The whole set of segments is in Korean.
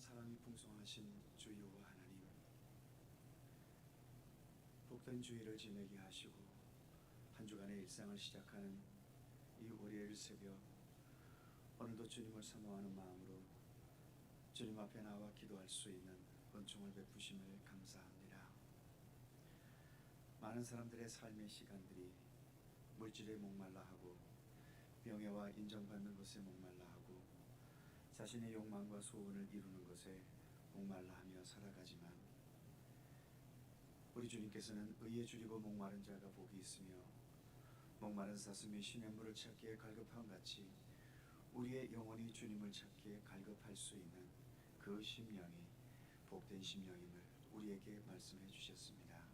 사랑이 풍성하신 주 여호와 하나님 복된 주일을 지내게 하시고 한 주간의 일상을 시작하는 이 월요일 새벽 오늘도 주님을 사모하는 마음으로 주님 앞에 나와 기도할 수 있는 은총을 베푸심을 감사합니다. 많은 사람들의 삶의 시간들이 물질에 목말라 하고 명예와 인정받는 것에 목말라 하고 자신의 욕망과 소원을 이루는 것에 목말라 하며 살아가지만 우리 주님께서는 의에 줄이고 목마른 자가 복이 있으며 목마른 사슴이 신의 물을 찾기에 갈급함 같이 우리의 영혼이 주님을 찾기에 갈급할 수 있는 그 심령이 복된 심령임을 우리에게 말씀해 주셨습니다.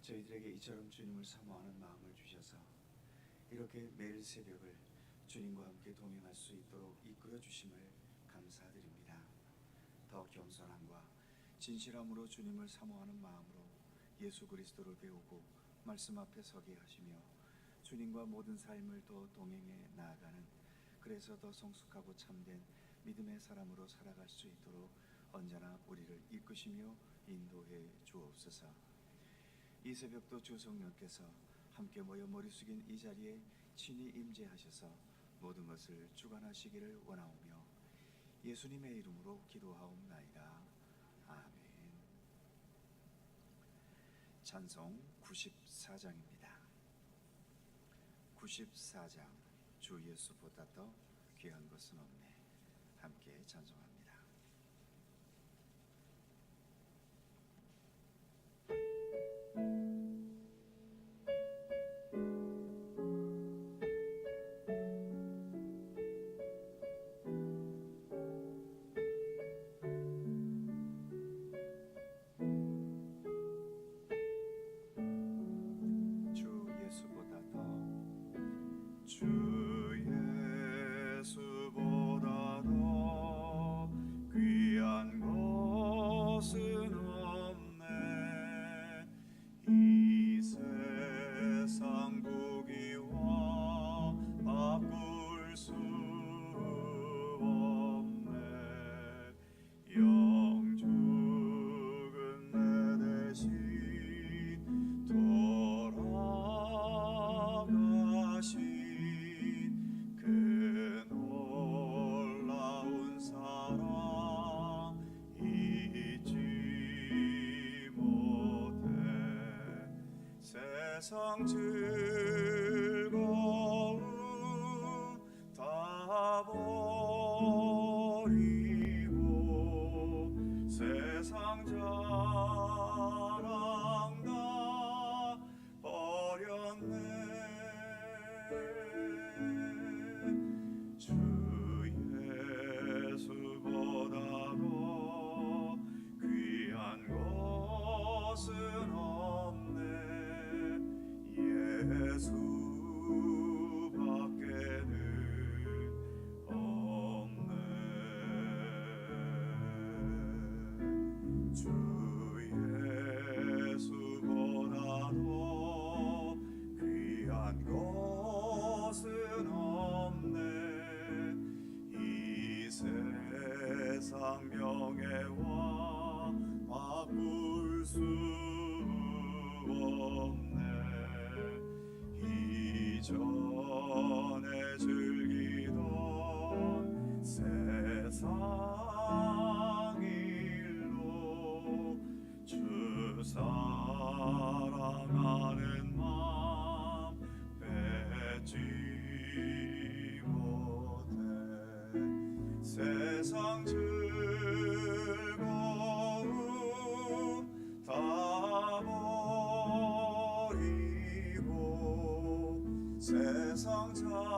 저희들에게 이처럼 주님을 사모하는 마음을 주셔서 이렇게 매일 새벽을 주님과 함께 동행할 수 있도록 이끌어 주심을 감사드립니다. 더 겸손함과 진실함으로 주님을 사모하는 마음으로 예수 그리스도를 배우고 말씀 앞에 서게 하시며 주님과 모든 삶을 더 동행해 나아가는 그래서 더 성숙하고 참된 믿음의 사람으로 살아갈 수 있도록 언제나 우리를 이끄시며 인도해 주옵소서. 이 새벽도 주 성령께서 함께 모여 머리 숙인 이 자리에 친히 임재하셔서 모든 것을 주관하시기를 원하오며 예수님의 이름으로 기도하옵나이다. 아멘. 찬송 94장입니다. 94장 주 예수보다 더 귀한 것은 없네. 함께 찬송합니다. 더 세상 세상 자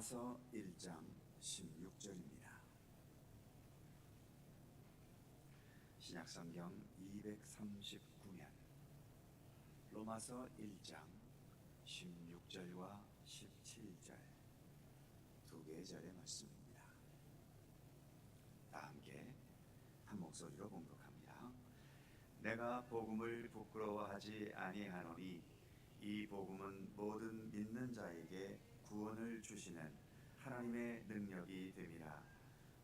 로마서 1장 16절입니다. 신약성경 239면 로마서 1장 16절과 17절 두 개의 절의 말씀입니다. 다 함께 한 목소리로 공독합니다. 내가 복음을 부끄러워하지 아니하노니 이 복음은 모든 믿는 자에게 구원을 주시는 하나님의 능력이 됨이라.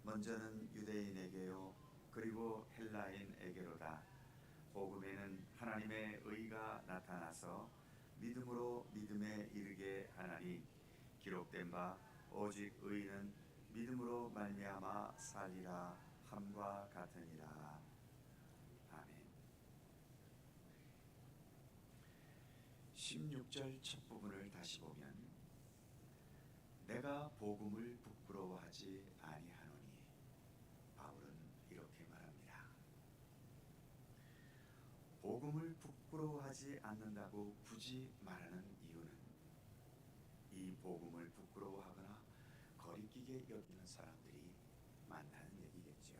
먼저는 유대인에게요 그리고 헬라인에게로다. 복음에는 하나님의 의가 나타나서 믿음으로 믿음에 이르게 하나니 기록된 바 오직 의인은 믿음으로 말미암아 살리라 함과 같으니라. 아멘. 16절 첫 부분을 다시 보면 내가 복음을 부끄러워하지 아니하노니 바울은 이렇게 말합니다. 복음을 부끄러워하지 않는다고 굳이 말하는 이유는 이 복음을 부끄러워하거나 거리끼게 여기는 사람들이 많다는 얘기겠지요.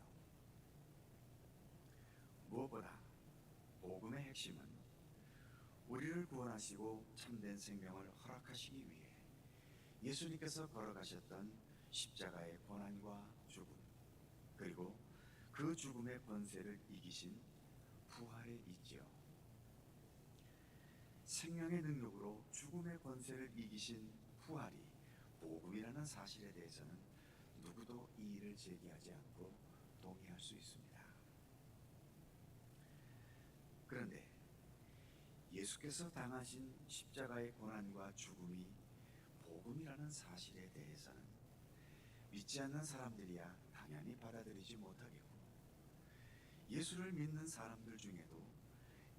무엇보다 복음의 핵심은 우리를 구원하시고 참된 생명을 허락하시기 위해 예수님께서 걸어가셨던 십자가의 고난과 죽음 그리고 그 죽음의 권세를 이기신 부활에 있지요. 생명의 능력으로 죽음의 권세를 이기신 부활이 복음이라는 사실에 대해서는 누구도 이의를 제기하지 않고 동의할 수 있습니다. 그런데 예수께서 당하신 십자가의 고난과 죽음이 복음이라는 사실에 대해서는 믿지 않는 사람들이야 당연히 받아들이지 못하겠고 예수를 믿는 사람들 중에도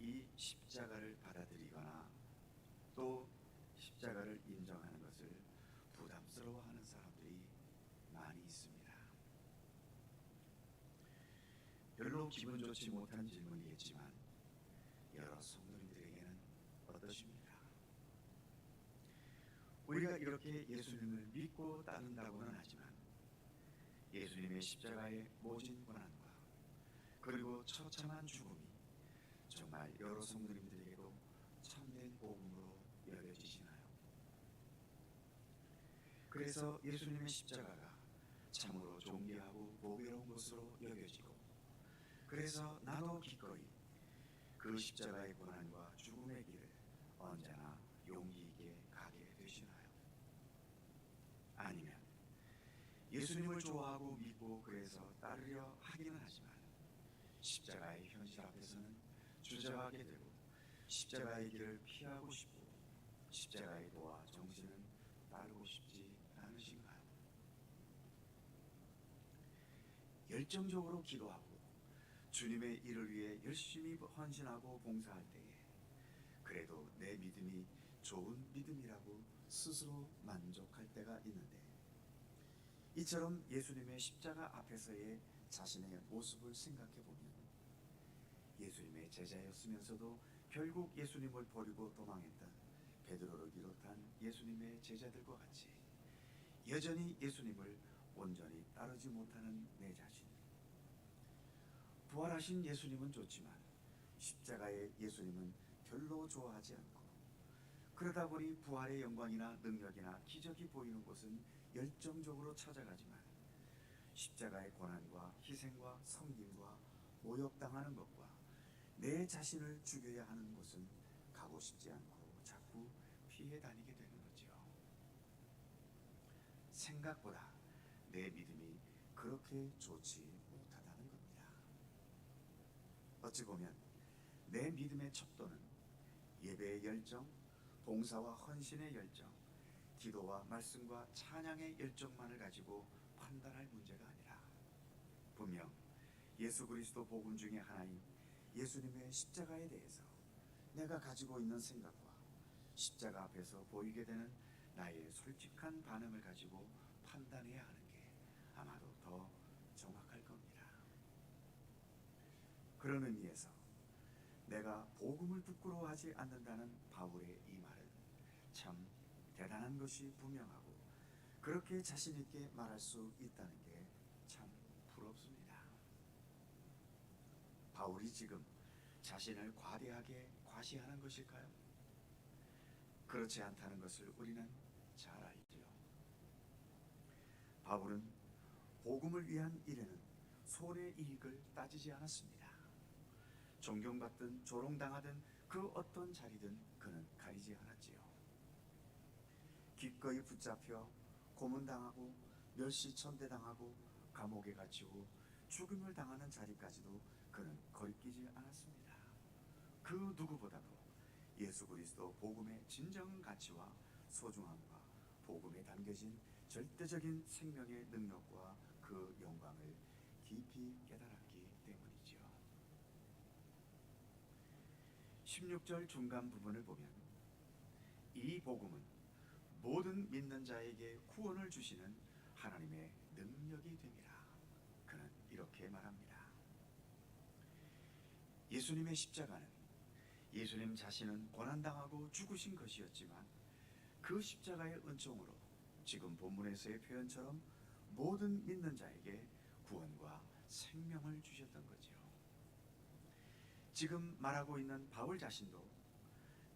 이 십자가를 받아들이거나 또 십자가를 인정하는 것을 부담스러워하는 사람들이 많이 있습니다. 별로 기분 좋지 못한 질문이겠지만 여러 성도님들에게는 어떠십니까? 우리가 이렇게 예수님을 믿고 따른다고는 하지만 예수님의 십자가의 모진 고난과 그리고 처참한 죽음이 정말 여러 성도님들에게도 참된 복음으로 여겨지시나요? 그래서 예수님의 십자가가 참으로 존귀하고 보배로운 것으로 여겨지고 그래서 나도 기꺼이 그 십자가의 고난과 죽음의 길을 언제나 용기 있게 가게 되시나요? 아니면 예수님을 좋아하고 믿고 그래서 따르려 하기는 하지만 십자가의 현실 앞에서는 주저하게 되고 십자가의 길을 피하고 싶고 십자가의 도와 정신은 따르고 싶지 않으신가요? 열정적으로 기도하고 주님의 일을 위해 열심히 헌신하고 봉사할 때에 그래도 내 믿음이 좋은 믿음이라고 스스로 만족할 때가 있는데 이처럼 예수님의 십자가 앞에서의 자신의 모습을 생각해 보면 예수님의 제자였으면서도 결국 예수님을 버리고 도망했던 베드로를 비롯한 예수님의 제자들과 같이 여전히 예수님을 온전히 따르지 못하는 내 자신. 부활하신 예수님은 좋지만 십자가의 예수님은 별로 좋아하지 않고 그러다 보니 부활의 영광이나 능력이나 기적이 보이는 곳은 열정적으로 찾아가지만 십자가의 고난과 희생과 섬김과 모욕당하는 것과 내 자신을 죽여야 하는 곳은 가고 싶지 않고 자꾸 피해 다니게 되는 거죠. 생각보다 내 믿음이 그렇게 좋지 못하다는 겁니다. 어찌 보면 내 믿음의 척도는 예배의 열정, 봉사와 헌신의 열정, 기도와 말씀과 찬양의 열정만을 가지고 판단할 문제가 아니라 분명 예수 그리스도 복음 중에 하나인 예수님의 십자가에 대해서 내가 가지고 있는 생각과 십자가 앞에서 보이게 되는 나의 솔직한 반응을 가지고 판단해야 하는 게 아마도 더 정확할 겁니다. 그런 의미에서 내가 복음을 부끄러워하지 않는다는 바울의 이 말은 참 대단한 것이 분명하고 그렇게 자신 있게 말할 수 있다는 게 참 부럽습니다. 바울이 지금 자신을 과대하게 과시하는 것일까요? 그렇지 않다는 것을 우리는 잘 알지요. 바울은 복음을 위한 일에는 손의 이익을 따지지 않았습니다. 존경받든 조롱당하든 그 어떤 자리든 그는 가리지 않았지요. 기꺼이 붙잡혀 고문당하고 멸시천대당하고 감옥에 갇히고 죽음을 당하는 자리까지도 그는 거리끼지 않았습니다. 그 누구보다도 예수 그리스도 복음의 진정 가치와 소중함과 복음에 담겨진 절대적인 생명의 능력과 그 영광을 깊이 깨달았기 때문이지요. 16절 중간 부분을 보면 이 복음은 모든 믿는 자에게 구원을 주시는 하나님의 능력이 됩니다. 그는 이렇게 말합니다. 예수님의 십자가는 예수님 자신은 고난당하고 죽으신 것이었지만 그 십자가의 은총으로 지금 본문에서의 표현처럼 모든 믿는 자에게 구원과 생명을 주셨던 거지요. 지금 말하고 있는 바울 자신도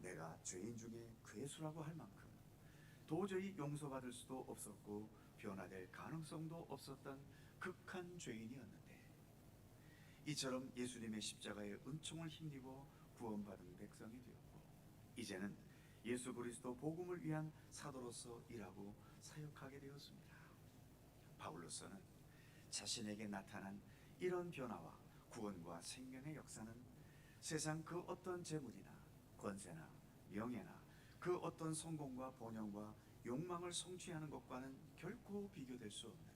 내가 죄인 중에 괴수라고 할 만큼 도저히 용서받을 수도 없었고 변화될 가능성도 없었던 극한 죄인이었는데 이처럼 예수님의 십자가의 은총을 힘입어 구원받은 백성이 되었고 이제는 예수 그리스도 복음을 위한 사도로서 일하고 사역하게 되었습니다. 바울로서는 자신에게 나타난 이런 변화와 구원과 생명의 역사는 세상 그 어떤 재물이나 권세나 명예나 그 어떤 성공과 번영과 욕망을 성취하는 것과는 결코 비교될 수 없는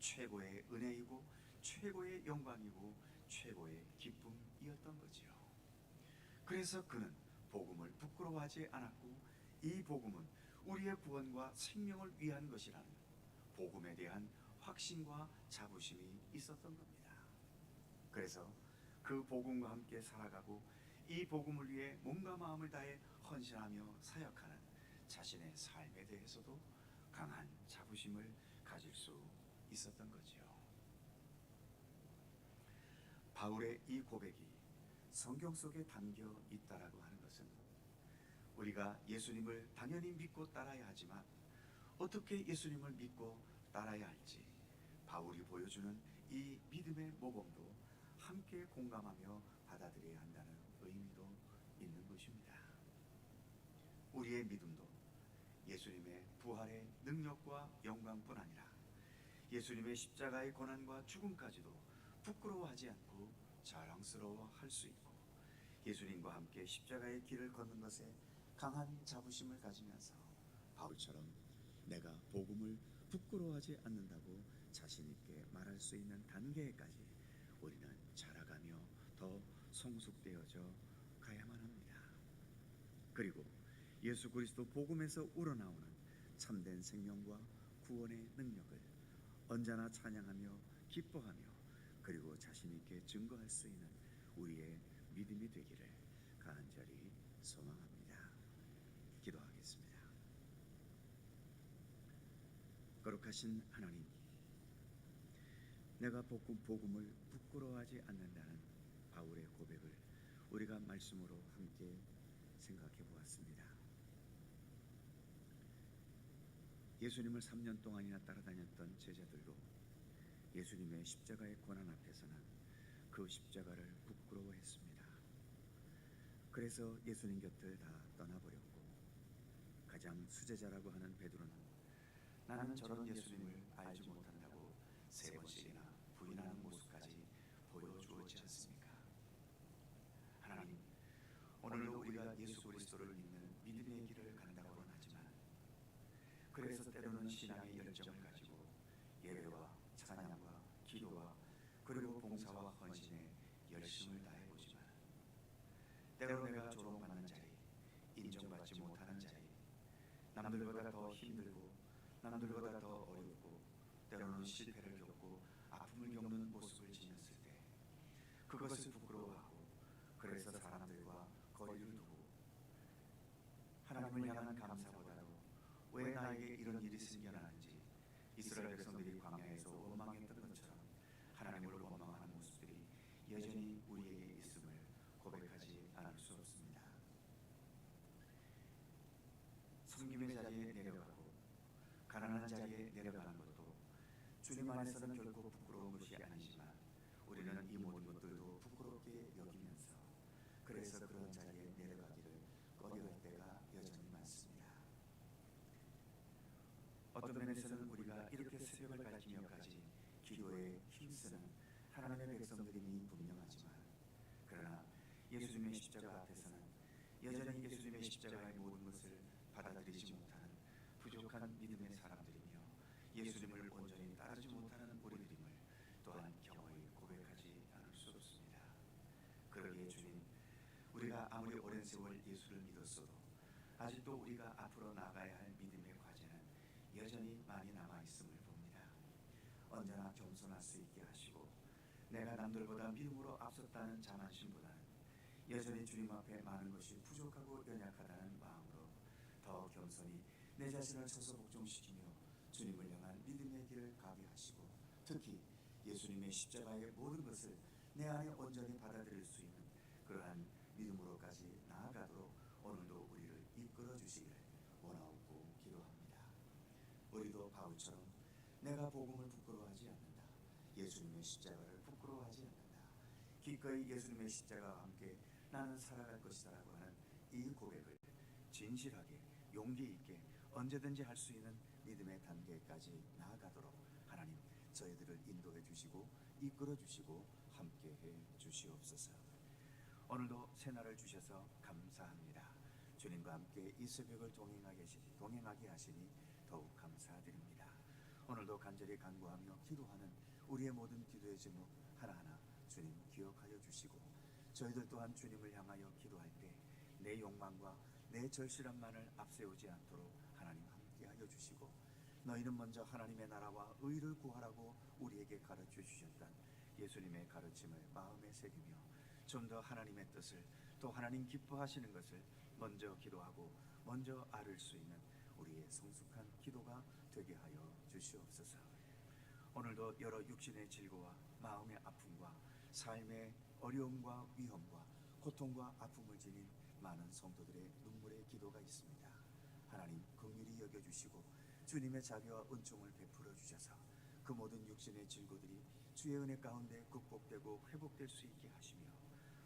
최고의 은혜이고 최고의 영광이고 최고의 기쁨이었던 거지요. 그래서 그는 복음을 부끄러워하지 않았고 이 복음은 우리의 구원과 생명을 위한 것이라는 복음에 대한 확신과 자부심이 있었던 겁니다. 그래서 그 복음과 함께 살아가고 이 복음을 위해 몸과 마음을 다해 헌신하며 사역하는 자신의 삶에 대해서도 강한 자부심을 가질 수 있었던 거지요. 바울의 이 고백이 성경 속에 담겨 있다라고 하는 것은 우리가 예수님을 당연히 믿고 따라야 하지만 어떻게 예수님을 믿고 따라야 할지 바울이 보여주는 이 믿음의 모범도 함께 공감하며 받아들여야 한다는 의미도 있는 것입니다. 우리의 믿음도 예수님의 부활의 능력과 영광뿐 아니라 예수님의 십자가의 고난과 죽음까지도 부끄러워하지 않고 자랑스러워 할 수 있고 예수님과 함께 십자가의 길을 걷는 것에 강한 자부심을 가지면서 바울처럼 내가 복음을 부끄러워하지 않는다고 자신 있게 말할 수 있는 단계까지 우리는 자라가며 더 성숙되어져 가야만 합니다. 그리고 예수 그리스도 복음에서 우러나오는 참된 생명과 구원의 능력을 언제나 찬양하며 기뻐하며 그리고 자신 있게 증거할 수 있는 우리의 믿음이 되기를 간절히 소망합니다. 기도하겠습니다. 거룩하신 하나님, 내가 복음 복음을 부끄러워하지 않는다는 바울의 고백을 우리가 말씀으로 함께 생각해 보았습니다. 예수님을 3년 동안이나 따라다녔던 제자들도 예수님의 십자가의 고난 앞에서는 그 십자가를 부끄러워했습니다. 그래서 예수님 곁을 다 떠나버렸고 가장 수제자라고 하는 베드로는 나는 저런 예수님을 알지 못한다고 세 번씩이나 부인하는 모습까지 보여주었지 않습니까? 하나님, 오늘도 우리가 예수 그리스도를 믿는 믿음의 길을 간다고는 하지만 그래서 때로는 신앙의 열정을 가지고 예배와 찬양과 기도와 그리고 봉사와 헌신에 열심을 다해 보지만 때로 내가 조롱받는 자리, 인정받지 못하는 자리, 남들보다 더 힘들고 남들보다 더 어렵고 때로는 실패를 겪고 아픔을 겪는 모습을 지녔을 때 그것을 부끄러워하고 그래서 사람들과 거리를 두고 하나님을 향한 감사보다도 왜 나에게 이런 일이 생겨나는지 이스라엘 백성들이 광야에서 원망했던 것처럼 하나님을 원망하는 모습들이 여전히 우리에게 있음을 고백하지 않을 수 없습니다. 섬김의 자리에 내려가고 가난한 자리에 내려가는 것도 주님 안에서는 결코 부끄러운 것이 아니지만 우리는 이 모든 것들도 부끄럽게 여기면서 그래서 그런 자리에 내려가기를 꺼려할 때가 여전히 많습니다. 어떤 면에서는 우리가 이렇게 새벽을 밝히며까지 기도에 힘쓰는 하나님의 백성들임이 분명하지만 그러나 예수님의 십자가 앞에서는 여전히 예수님의 십자가의 모든 것을 받아들이지 못하는 부족한 믿음의 사람들이며 예수님을 온전히 따르지 못하는 우리들임을 또한 경허히 고백하지 않을 수 없습니다. 그러기에 주님, 우리가 아무리 오랜 세월 예수를 믿었어도 아직도 우리가 앞으로 나가야 할 믿음의 과제는 여전히 많이 남아 있음을 봅니다. 언제나 겸손할 수 있게 하시고 내가 남들보다 믿음으로 앞섰다는 자만심보다는 여전히 주님 앞에 많은 것이 부족하고 연약하다는 마음으로 더 겸손히 내 자신을 서서 복종시키며 주님을 향한 믿음의 길을 가게 하시고 특히 예수님의 십자가의 모든 것을 내 안에 온전히 받아들일 수 있는 그러한 믿음으로까지 나아가도록 오늘도 우리를 이끌어 주시기를 원하옵고 기도합니다. 우리도 바울처럼 내가 복음을 부끄러워하지 않는다. 예수님의 십자가를 부끄러워하지 않는다. 기꺼이 예수님의 십자가와 함께 나는 살아갈 것이다라고 하는 이 고백을 진실하게 용기 있게 언제든지 할 수 있는 믿음의 단계까지 나아가도록 하나님 저희들을 인도해 주시고 이끌어 주시고 함께 해 주시옵소서. 오늘도 새날을 주셔서 감사합니다. 주님과 함께 이 새벽을 동행하게, 하시니- 동행하게 하시니 더욱 감사드립니다. 오늘도 간절히 간구하며 기도하는 우리의 모든 기도의 제목 하나하나 주님 기억하여 주시고 저희들 또한 주님을 향하여 기도할 때 내 욕망과 내 절실함만을 앞세우지 않도록 하나님 함께하여 주시고 너희는 먼저 하나님의 나라와 의를 구하라고 우리에게 가르쳐 주셨던 예수님의 가르침을 마음에 새기며 좀 더 하나님의 뜻을 또 하나님 기뻐하시는 것을 먼저 기도하고 먼저 알을 수 있는 우리의 성숙한 기도가 되게 하여 주시옵소서. 오늘도 여러 육신의 질고와 마음의 아픔과 삶의 어려움과 위험과 고통과 아픔을 지닌 많은 성도들의 눈물의 기도가 있습니다. 하나님 긍휼히 여겨 주시고 주님의 자비와 은총을 베풀어 주셔서 그 모든 육신의 질고들이 주의 은혜 가운데 극복되고 회복될 수 있게 하시며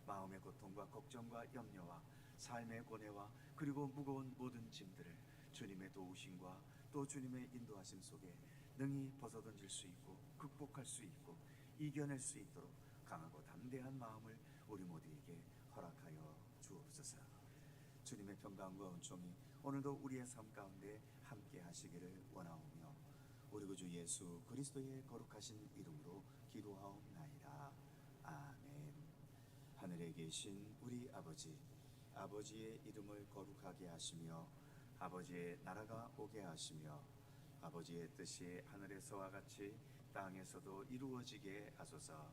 마음의 고통과 걱정과 염려와 삶의 고뇌와 그리고 무거운 모든 짐들을 주님의 도우심과 또 주님의 인도하심 속에 능히 벗어던질 수 있고 극복할 수 있고 이겨낼 수 있도록 강하고 담대한 마음을 우리 모두에게 허락하여 주옵소서. 주님의 평강과 은총이 오늘도 우리의 삶 가운데 함께 하시기를 원하오며 우리 구주 예수 그리스도의 거룩하신 이름으로 기도하옵나이다. 아멘. 하늘에 계신 우리 아버지 아버지의 이름을 거룩하게 하시며 아버지의 나라가 오게 하시며 아버지의 뜻이 하늘에서와 같이 땅에서도 이루어지게 하소서.